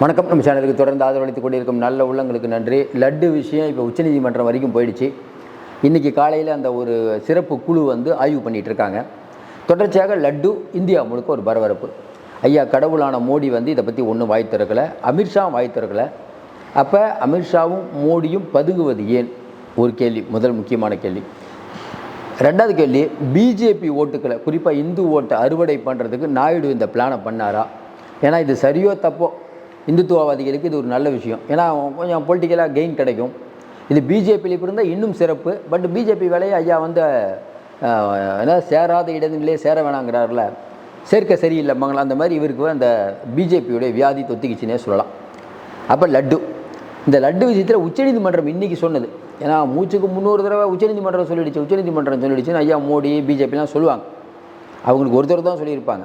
வணக்கம். நம்ம சேனலுக்கு தொடர்ந்து ஆதரவளித்துக் கொண்டிருக்கும் நல்ல உள்ளங்களுக்கு நன்றி. லட்டு விஷயம் இப்போ உச்சநீதிமன்றம் வரைக்கும் போயிடுச்சு. இன்றைக்கி காலையில் அந்த ஒரு சிறப்பு குழு வந்து ஆய்வு பண்ணிகிட்ருக்காங்க தொடர்ச்சியாக லட்டு இந்தியா முழுக்க ஒரு பரபரப்பு. ஐயா கடவுளான மோடி வந்து இதை பற்றி ஒன்றும் வாய் திறக்கலை. அமித்ஷா வாய் திறக்கலை. அப்போ அமித்ஷாவும் மோடியும் பதுங்குவது ஏன்? ஒரு கேள்வி முதல் முக்கியமான கேள்வி. ரெண்டாவது கேள்வி பிஜேபி ஓட்டுக்களை குறிப்பாக இந்து ஓட்டை அறுவடை பண்ணுறதுக்கு நாயுடு இந்த பிளானை பண்ணாரா? ஏன்னா இது சரியோ தப்போ? இந்துத்துவவாதிகளுக்கு இது ஒரு நல்ல விஷயம். ஏன்னா கொஞ்சம் பொலிட்டிக்கலாக கெயின் கிடைக்கும். இது பிஜேபியில் இருந்தால் இன்னும் சிறப்பு. பட் பிஜேபி வேலையை ஐயா வந்து அஹ், என்ன சேராத இடங்களிலே சேர வேணாங்கிறார்ல. சேர்க்க சரியில்லைம்பாங்களா அந்த மாதிரி இவருக்கு அந்த பிஜேபியுடைய வியாதி தொத்திக்கிச்சுன்னே சொல்லலாம். அப்போ லட்டு. இந்த லட்டு விஷயத்தில் உச்சநீதிமன்றம் இன்றைக்கி சொன்னது. ஏன்னா மூச்சுக்கு முந்நூறு தடவை உச்சநீதிமன்றம் சொல்லிடுச்சு. உச்சநீதிமன்றம் சொல்லிடுச்சுன்னு ஐயா மோடி பிஜேபிலாம் சொல்லுவாங்க. அவங்களுக்கு ஒருத்தர் தான் சொல்லியிருப்பாங்க.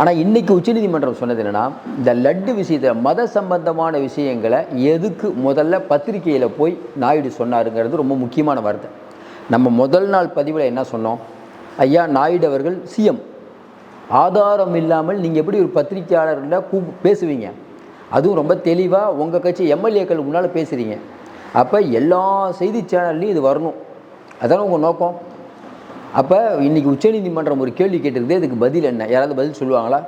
ஆனால் இன்றைக்கி உச்சநீதிமன்றம் சொன்னது என்னென்னா இந்த லட்டு விஷயத்தில் மத சம்பந்தமான விஷயங்களை எதுக்கு முதல்ல பத்திரிக்கையில் போய் நாயுடு சொன்னாருங்கிறது ரொம்ப முக்கியமான வார்த்தை. நம்ம முதல் நாள் பதிவில் என்ன சொன்னோம்? ஐயா நாயுடு அவர்கள் சிஎம். ஆதாரம் இல்லாமல் நீங்கள் எப்படி ஒரு பத்திரிக்கையாளர்கிட்ட கூ பேசுவீங்க? அதுவும் ரொம்ப தெளிவாக உங்கள் கட்சி எம்எல்ஏக்கள் முன்னால் பேசுகிறீங்க அப்போ எல்லா செய்தி சேனல்லையும் இது வரணும். அதான உங்கள் நோக்கம்? அப்போ இன்றைக்கி உச்சநீதிமன்றம் ஒரு கேள்வி கேட்டிருக்குது இதுக்கு பதில் என்ன? யாராவது பதில் சொல்லுவாங்களா?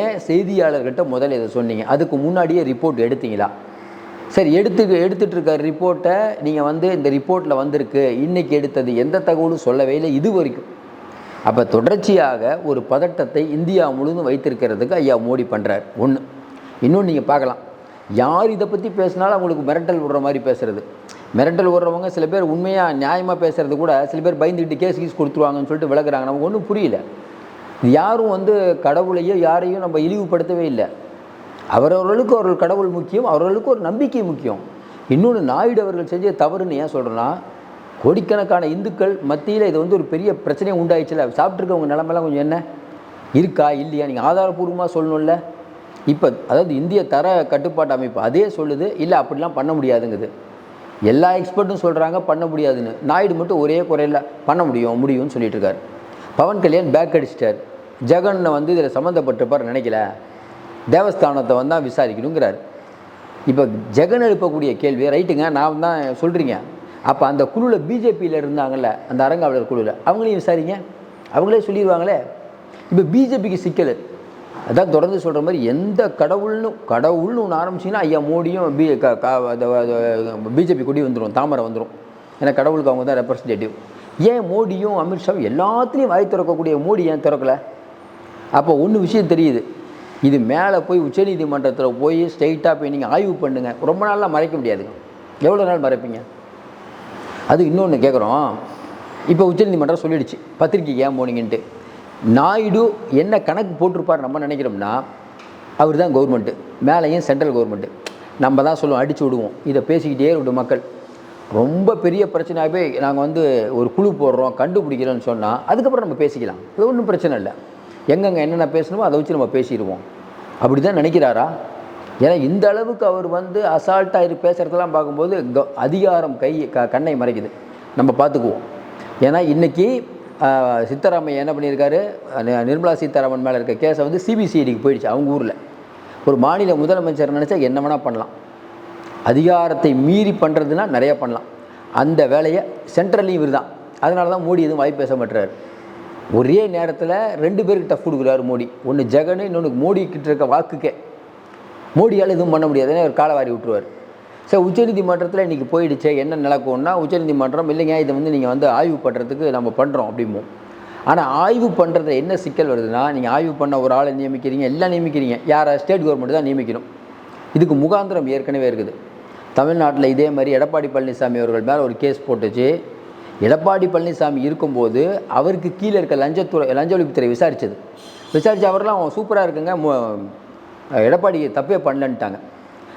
ஏன் செய்தியாளர்கிட்ட முதல்ல இதை சொன்னீங்க? அதுக்கு முன்னாடியே ரிப்போர்ட் எடுத்தீங்களா? சரி எடுத்து எடுத்துட்டு இருக்க ரிப்போர்ட்டை நீங்கள் வந்து இந்த ரிப்போர்ட்டில் வந்திருக்கு. இன்னைக்கு எடுத்தது எந்த தகவலும் சொல்லவே இல்லை இது வரைக்கும். அப்போ தொடர்ச்சியாக ஒரு பதட்டத்தை இந்தியா முழுவதும் வைத்திருக்கிறதுக்கு ஐயா மோடி பண்ணுறார் ஒன்று இன்னொன்று நீங்கள் பார்க்கலாம். யார் இதை பற்றி பேசினாலும் அவங்களுக்கு மிரட்டல் விடுற மாதிரி பேசுறது. மிரட்டல் விடுறவங்க சில பேர் உண்மையாக நியாயமாக பேசுறது கூட சில பேர் பயந்துக்கிட்டு கேஸ் கீஸ் கொடுத்துருவாங்கன்னு சொல்லிட்டு விளக்குறாங்க நமக்கு ஒன்றும் புரியல. யாரும் வந்து கடவுளையோ யாரையும் நம்ம இழிவுபடுத்தவே இல்லை. அவரவர்களுக்கு அவர்கள் கடவுள் முக்கியம் அவர்களுக்கு ஒரு நம்பிக்கை முக்கியம். இன்னொன்று நாயுடு அவர்கள் செஞ்ச தவறுன்னு ஏன் சொல்கிறேன்னா கோடிக்கணக்கான இந்துக்கள் மத்தியில் இது வந்து ஒரு பெரிய பிரச்சனையை உண்டாயிடுச்சுல. சாப்பிட்ருக்கவங்க நிலமெல்லாம் கொஞ்சம் என்ன? இருக்கா இல்லையா? நீங்கள் ஆதாரப்பூர்வமாக சொல்லணும்ல. இப்போ அதாவது இந்திய தர கட்டுப்பாட்டு அமைப்பு அதே சொல்லுது இல்லை அப்படிலாம் பண்ண முடியாதுங்குது. எல்லா எக்ஸ்பர்ட்டும் சொல்கிறாங்க பண்ண முடியாதுன்னு. நாயுடு மட்டும் ஒரே குறையில் பண்ண முடியும் முடியும்னு சொல்லிட்டு இருக்கார் பவன் கல்யாண் பேக் அடிச்சிட்டார். ஜெகன் வந்து இதில் சம்மந்தப்பட்டிருப்பார் நினைக்கல. தேவஸ்தானத்தை வந்து தான் விசாரிக்கணுங்கிறார். இப்போ ஜெகன் எழுப்பக்கூடிய கேள்வி ரைட்டுங்க நான் தான் சொல்கிறீங்க அப்போ அந்த குழுவில் பிஜேபியில் இருந்தாங்கல்ல அந்த அரங்காவலர் குழுவில் அவங்களையும் விசாரிங்க. அவங்களே சொல்லிடுவாங்களே இப்போ பிஜேபிக்கு சிக்கல். அதான் தொடர்ந்து சொல்கிற மாதிரி எந்த கடவுள்னு கடவுள்னு ஒன்று ஆரம்பிச்சிங்கன்னா ஐயா மோடியும் பி க பிஜேபி கொடி வந்துடும் தாமரை வந்துடும் ஏன்னா கடவுளுக்கு அவங்க தான் ரெப்ரசன்டேட்டிவ் ஏன் மோடியும் அமித்ஷாவும் எல்லாத்துலேயும் வாய் திறக்கக்கூடிய மோடி ஏன் திறக்கலை? அப்போ ஒன்று விஷயம் தெரியுது. இது மேலே போய் உச்சநீதிமன்றத்தில் போய் ஸ்ட்ரைட்டாக போய் நீங்கள் ஆய்வு பண்ணுங்கள் ரொம்ப நாள்லாம் மறைக்க முடியாதுங்க. எவ்வளோ நாள் மறைப்பீங்க? அது இன்னொன்று கேட்குறோம் இப்போ உச்சநீதிமன்றம் சொல்லிடுச்சு. பத்திரிக்கைக்கு ஏன் போனீங்கன்ட்டு. நாயுடு என்ன கணக்கு போட்டிருப்பார் நம்ம நினைக்கிறோம்னா அவர் தான் கவர்மெண்ட்டு மேலேயும் சென்ட்ரல் கவர்மெண்ட்டு நம்ம தான் சொல்லுவோம் அடித்து விடுவோம். இதை பேசிக்கிட்டே விடும் மக்கள். ரொம்ப பெரிய பிரச்சனையாகவே நாங்கள் வந்து ஒரு குழு போடுறோம் கண்டுபிடிக்கிறோன்னு சொன்னால் அதுக்கப்புறம் நம்ம பேசிக்கலாம். அது ஒன்றும் பிரச்சனை இல்லை. எங்கெங்கே என்னென்ன பேசணுமோ அதை வச்சு நம்ம பேசிடுவோம். அப்படி தான் நினைக்கிறாரா? ஏன்னா இந்த அளவுக்கு அவர் வந்து அசால்ட்டாக இரு பேசுகிறதெல்லாம் பார்க்கும்போது க அதிகாரம் கை க கண்ணை மறைக்குது. நம்ம பார்த்துக்குவோம். ஏன்னா இன்றைக்கி சித்தராமையா என்ன பண்ணியிருக்காரு? நிர்மலா சீதாராமன் மேலே இருக்க கேஸை வந்து சிபிசிஐடிக்கு போயிடுச்சு அவங்க ஊரில். ஒரு மாநில முதலமைச்சர் நினச்சா என்ன வேணால் பண்ணலாம். அதிகாரத்தை மீறி பண்ணுறதுனா நிறைய பண்ணலாம். அந்த வேலையை சென்ட்ரல்லையும் இவர் தான் அதனால தான் மோடி எதுவும் வாய் பேச மாட்டுறாரு ஒரே நேரத்தில் ரெண்டு பேருக்கு டஃப் கொடுக்குறாரு மோடி. ஒன்று ஜெகனு இன்னொன்று மோடி கிட்ட இருக்க வாக்குக்கே. மோடியால் எதுவும் பண்ண முடியாதுன்னு அவர் காலவாரி விட்டுருவார். சரி உச்சநீதிமன்றத்தில் இன்றைக்கி போயிடுச்சே என்ன நடக்கும்னா உச்சநீதிமன்றம் இல்லைங்க இதை வந்து நீங்கள் வந்து ஆய்வு பண்ணுறதுக்கு நம்ம பண்ணுறோம் அப்படிம்போம். ஆனால் ஆய்வு பண்ணுறது என்ன சிக்கல் வருதுன்னா நீங்கள் ஆய்வு பண்ண ஒரு ஆளை நியமிக்கிறீங்க எல்லாம் நியமிக்கிறீங்க யாரை? ஸ்டேட் கவர்மெண்ட் தான் நியமிக்கணும். இதுக்கு முகாந்திரம் ஏற்கனவே இருக்குது. தமிழ்நாட்டில் இதே மாதிரி எடப்பாடி பழனிசாமி அவர்கள் மேலே ஒரு கேஸ் போட்டுச்சு. எடப்பாடி பழனிசாமி இருக்கும்போது அவருக்கு கீழே இருக்க லஞ்சத்துறை லஞ்ச ஒழிப்புத்துறை விசாரிச்சது. விசாரித்து அவரெல்லாம் சூப்பராக இருக்குங்க எடப்பாடி தப்பே பண்ணலன்ட்டாங்க.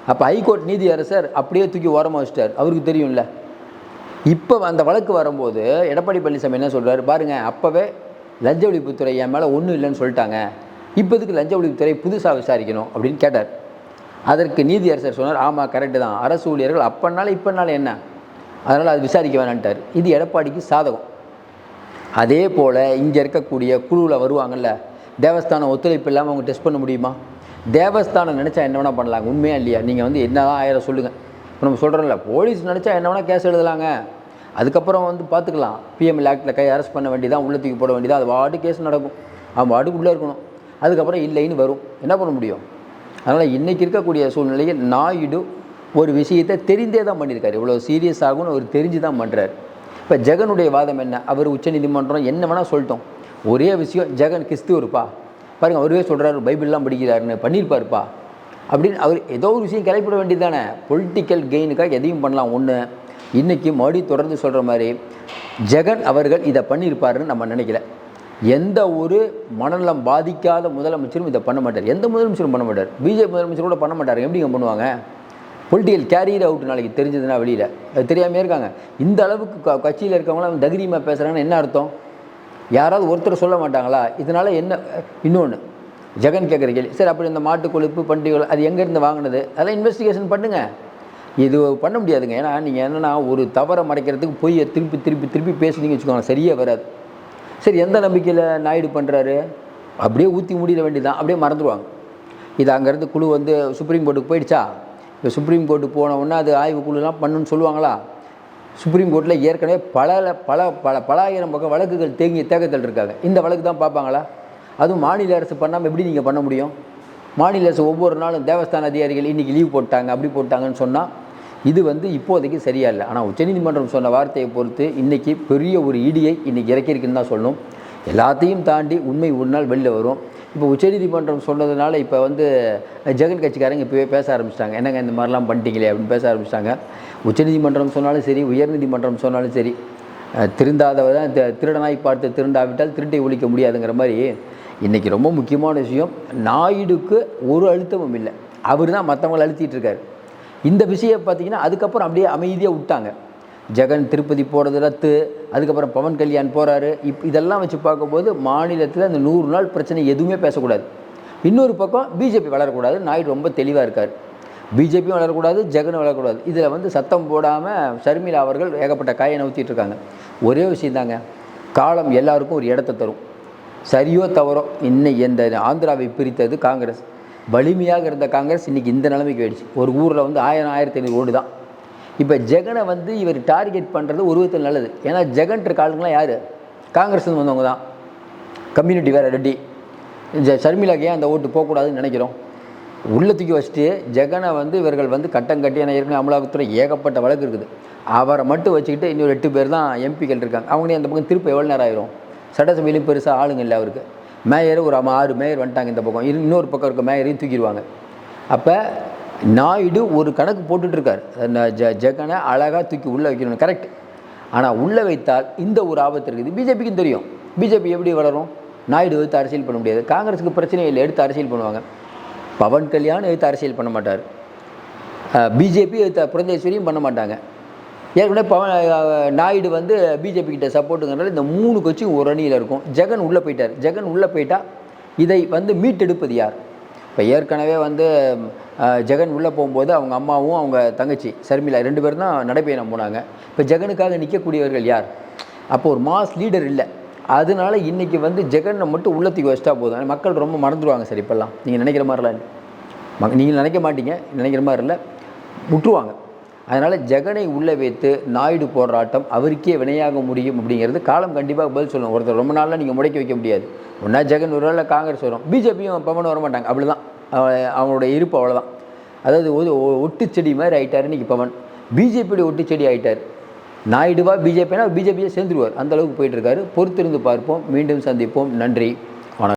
அப்போ ஹைகோர்ட் நீதியரசர் அப்படியே தூக்கி ஓரமாக வச்சிட்டார். அவருக்கு தெரியும்ல. இப்போ அந்த வழக்கு வரும்போது எடப்பாடி பழனிசாமி என்ன சொல்கிறார் பாருங்கள் அப்போவே லஞ்ச ஒழிப்புத்துறை என் மேலே ஒன்றும் இல்லைன்னு சொல்லிட்டாங்க. இப்போதுக்கு லஞ்ச ஒழிப்புத்துறை புதுசாக விசாரிக்கணும் அப்படின்னு கேட்டார். அதற்கு நீதியரசர் சொன்னார் ஆமாம் கரெக்டு தான். அரசு ஊழியர்கள் அப்போனால இப்போனால என்ன? அதனால் அது விசாரிக்க வேணான்ட்டார் இது எடப்பாடிக்கு சாதகம். அதே போல் இங்கே இருக்கக்கூடிய குழுவில் வருவாங்கல்ல தேவஸ்தானம் ஒத்துழைப்பு இல்லாமல் அவங்க டெஸ்ட் பண்ண முடியுமா? தேவஸ்தானம் நினச்சா என்ன வேணால் பண்ணலாங்க. உண்மையா இல்லையா? நீங்கள் வந்து என்ன தான் ஆயிரம் சொல்லுங்கள் இப்போ நம்ம சொல்கிறோம்ல போலீஸ் நினச்சா என்ன வேணால் கேஸ் எழுதலாங்க. அதுக்கப்புறம் வந்து பார்த்துக்கலாம் பிஎம்எல் ஆக்டில் கை அரெஸ்ட் பண்ண வேண்டியதான் உள்ள தூக்கி போட வேண்டியதான் அது வாட்டு கேஸ் நடக்கும். அவன் வாட்டுக்கு உள்ளே இருக்கணும். அதுக்கப்புறம் இல்லைன்னு வரும். என்ன பண்ண முடியும்? அதனால் இன்றைக்கி இருக்கக்கூடிய சூழ்நிலையில் நாயுடு ஒரு விஷயத்தை தெரிந்தே தான் பண்ணியிருக்காரு. இவ்வளோ சீரியஸ் ஆகும்னு அவர் தெரிஞ்சு தான் பண்ணுறாரு இப்போ ஜெகனுடைய வாதம் என்ன? அவர் உச்சநீதிமன்றம் என்ன வேணால் சொல்லிட்டோம். ஒரே விஷயம் ஜெகன் கிறிஸ்துவருப்பா. பாருங்கள் அவரே சொல்கிறாரு பைபிள்லாம் படிக்கிறாருன்னு பண்ணியிருப்பாருப்பா அப்படின்னு அவர் ஏதோ ஒரு விஷயம் கிளப்பிட வேண்டியது தானே பொலிட்டிக்கல் கெயினுக்காக எதையும் பண்ணலாம் ஒன்று இன்றைக்கி மறுபடியும் தொடர்ந்து சொல்கிற மாதிரி ஜெகன் அவர்கள் இதை பண்ணியிருப்பாருன்னு நம்ம நினைக்கல. எந்த ஒரு மனநலம் பாதிக்காத முதலமைச்சரும் இதை பண்ண மாட்டார். எந்த முதலமைச்சரும் பண்ண மாட்டார். பிஜேபி முதலமைச்சர் கூட பண்ண மாட்டார். எப்படிங்க பண்ணுவாங்க? பொலிட்டிக்கல் கேரியர் அவுட் நாளைக்கு தெரிஞ்சதுன்னா வெளியில். அது தெரியாமே இருக்காங்க. இந்த அளவுக்கு க கட்சியில் இருக்கவங்களாம் தைரியமாக பேசுகிறாங்கன்னு என்ன அர்த்தம்? யாராவது ஒருத்தர் சொல்ல மாட்டாங்களா? இதனால் என்ன இன்னொன்று ஜெகன் கேட்குற கேள்வி. சரி அப்படி இந்த மாட்டு கொழுப்பு பண்டிகைகள் அது எங்கேருந்து வாங்கினது? அதெல்லாம் இன்வெஸ்டிகேஷன் பண்ணுங்கள் இது பண்ண முடியாதுங்க. ஏன்னா நீங்கள் என்னென்னா ஒரு தவறை மறைக்கிறதுக்கு போய் திருப்பி திருப்பி திருப்பி பேசுனீங்க வச்சுக்கோங்க. சரியாக வராது. சரி எந்த நம்பிக்கையில் நாயுடு பண்ணுறாரு அப்படியே ஊற்றி முடிட வேண்டியதான் அப்படியே மறந்துடுவாங்க. இது அங்கேருந்து குழு வந்து சுப்ரீம் கோர்ட்டுக்கு போயிடுச்சா? இப்போ சுப்ரீம் கோர்ட்டு போன உடனே அது ஆய்வு குழுலாம் பண்ணுன்னு சொல்லுவாங்களா? சுப்ரீம் கோர்ட்டில் ஏற்கனவே பல பல பல பலாயிரம் பக்கம் வழக்குகள் தேங்கி தேக்கத்தில் இருக்காங்க. இந்த வழக்கு தான் பார்ப்பாங்களா? அதுவும் மாநில அரசு பண்ணாமல் எப்படி நீங்கள் பண்ண முடியும்? மாநில அரசு ஒவ்வொரு நாளும் தேவஸ்தான அதிகாரிகள் இன்றைக்கி லீவ் போட்டாங்க அப்படி போட்டாங்கன்னு சொன்னால் இது வந்து இப்போதைக்கு சரியா இல்லை ஆனால் உச்சநீதிமன்றம் சொன்ன வார்த்தையை பொறுத்து இன்றைக்கி பெரிய ஒரு இடியை இன்றைக்கி இறக்கியிருக்குன்னு தான் சொல்லணும். எல்லாத்தையும் தாண்டி உண்மை ஒரு நாள் வெளில வரும். இப்போ உச்சநீதிமன்றம் சொன்னதுனால இப்போ வந்து ஜெகன் கட்சிக்காரங்க இப்போவே பேச ஆரம்பிச்சிட்டாங்க. என்னங்க இந்த மாதிரிலாம் பண்ணிட்டீங்களே அப்படின்னு பேச ஆரம்பிச்சிட்டாங்க. உச்சநீதிமன்றம் சொன்னாலும் சரி உயர்நீதிமன்றம் சொன்னாலும் சரி திருந்தாதவர் தான் திருடனாய் பார்த்து திருண்டாவிட்டால் திருட்டை ஒழிக்க முடியாதுங்கிற மாதிரி இன்றைக்கி ரொம்ப முக்கியமான விஷயம். நாயுடுக்கு ஒரு அழுத்தமும் இல்லை. அவர் தான் மற்றவங்களை அழுத்திட்டு இருக்காரு. இந்த விஷயம் பார்த்தீங்கன்னா அதுக்கப்புறம் அப்படியே அமைதியாக விட்டாங்க. ஜெகன் திருப்பதி போகிறது ரத்து அதுக்கப்புறம் பவன் கல்யாண் போகிறாரு இப் இதெல்லாம் வச்சு பார்க்கும்போது மாநிலத்தில் அந்த நூறு நாள் பிரச்சனை எதுவுமே பேசக்கூடாது. இன்னொரு பக்கம் பிஜேபி வளரக்கூடாது நாயுடு ரொம்ப தெளிவாக இருக்கார். பிஜேபியும் வளரக்கூடாது ஜெகனும் வளரக்கூடாது. இதில் வந்து சத்தம் போடாமல் ஷர்மிளா அவர்கள் ஏகப்பட்ட காயை நவுத்திட்டு இருக்காங்க. ஒரே விஷயந்தாங்க காலம் எல்லாருக்கும் ஒரு இடத்த தரும். சரியோ தவறோ இன்னை இந்த ஆந்திராவை பிரித்தது காங்கிரஸ். வலிமையாக இருந்த காங்கிரஸ் இன்றைக்கி இந்த நிலைமைக்கு ஆயிடுச்சு ஒரு ஊரில் வந்து ஆயிரம் ஆயிரத்தி ஐநூறு ஓடு தான். இப்போ ஜெகனை வந்து இவர் டார்கெட் பண்ணுறது ஒரு விதத்தில் நல்லது. ஏன்னா ஜெகன்ற காலங்களாம் யார்? காங்கிரஸ் வந்தவங்க தான். கம்யூனிட்டி வேறு ரெட்டி. இந்த ஏன் அந்த ஓட்டு போகக்கூடாதுன்னு நினைக்கிறோம்? உள்ள தூக்கி வச்சுட்டு ஜெகனை வந்து இவர்கள் வந்து கட்டம் கட்டி ஏன்னா ஏற்கனவே அமலாக்கத்துறை ஏகப்பட்ட வழக்கு இருக்குது. அவரை மட்டும் வச்சுக்கிட்டு இன்னொரு எட்டு பேர் தான் எம்பிக்கள் இருக்காங்க. அவங்களே அந்த பக்கம் திருப்பி எவ்வளோ நேரம் ஆயிரும்? சட்டசபையிலும் பெருசாக ஆளுங்க இல்லை அவருக்கு. மேயர் ஒரு ஆறு மேயர் வந்துட்டாங்க இந்த பக்கம். இரு- இன்னொரு பக்கம் இருக்க மேயரையும் தூக்கிடுவாங்க. அப்போ நாயுடு ஒரு கணக்கு போட்டுட்ருக்கார் ஜ ஜெகனை அழகாக தூக்கி உள்ளே வைக்கணும். கரெக்ட் ஆனால் உள்ளே வைத்தால் இந்த ஒரு ஆபத்து இருக்குது. பிஜேபிக்கும் தெரியும். பிஜேபி எப்படி வளரும்? நாயுடு எடுத்து அரசியல் பண்ண முடியாது. காங்கிரஸுக்கு பிரச்சனை இல்லை. எடுத்து அரசியல் பண்ணுவாங்க. பவன் கல்யாண் எடுத்து அரசியல் பண்ண மாட்டார். பிஜேபி எடுத்த புரந்தேஸ்வரியும் பண்ண மாட்டாங்க. ஏற்கனவே பவன் நாயுடு வந்து பிஜேபி கிட்ட சப்போர்ட்டுங்கிறனால இந்த மூணு கட்சியும் ஒரு அணியில் இருக்கும். ஜெகன் உள்ளே போயிட்டார். ஜெகன் உள்ளே போயிட்டா இதை வந்து மீட்டெடுப்பது யார்? இப்போ ஏற்கனவே வந்து ஜெகன் உள்ளே போகும்போது அவங்க அம்மாவும் அவங்க தங்கச்சி சர்மிளா ரெண்டு பேரும் தான் நடைபயணம் போனாங்க. இப்போ ஜெகனுக்காக நிற்கக்கூடியவர்கள் யார்? அப்போ ஒரு மாஸ் லீடர் இல்லை. அதனால இன்றைக்கி வந்து ஜெகனை மட்டும் உள்ளத்துக்கு வச்சிட்டா போதும். மக்கள் ரொம்ப மறந்துடுவாங்க சார் இப்போல்லாம். நீங்கள் நினைக்கிற மாதிரிலாம் இல்லை. மக் நீங்கள் நினைக்க மாட்டீங்க. நினைக்கிற மாதிரி இல்லை. விட்டுருவாங்க. அதனால் ஜெகனை உள்ளே வைத்து நாயுடு போராட்டம் அவருக்கே வினையாக முடியும் அப்படிங்கிறது காலம் கண்டிப்பாக பதில் சொல்லணும். ஒருத்தர் ரொம்ப நாளில் நீங்கள் முடக்கி வைக்க முடியாது. ஒன்றா ஜெகன் ஒரு நாளில் காங்கிரஸ் வரும். பிஜேபியும் பவன் வர மாட்டாங்க அவ்வளோ தான் அவங்களோட இருப்பு அவ்வளோதான் அதாவது ஒரு ஒ- ஒட்டுச்செடி மாதிரி ஆயிட்டார் இன்றைக்கி பவன். பிஜேபியோட ஒட்டுச்செடி ஆகிட்டார் நாயுடுவா பிஜேபினா பிஜேபியை சேர்ந்துருவார். அந்த அளவுக்கு போயிட்டு பொறுத்திருந்து பார்ப்போம். மீண்டும் சந்திப்போம். நன்றி.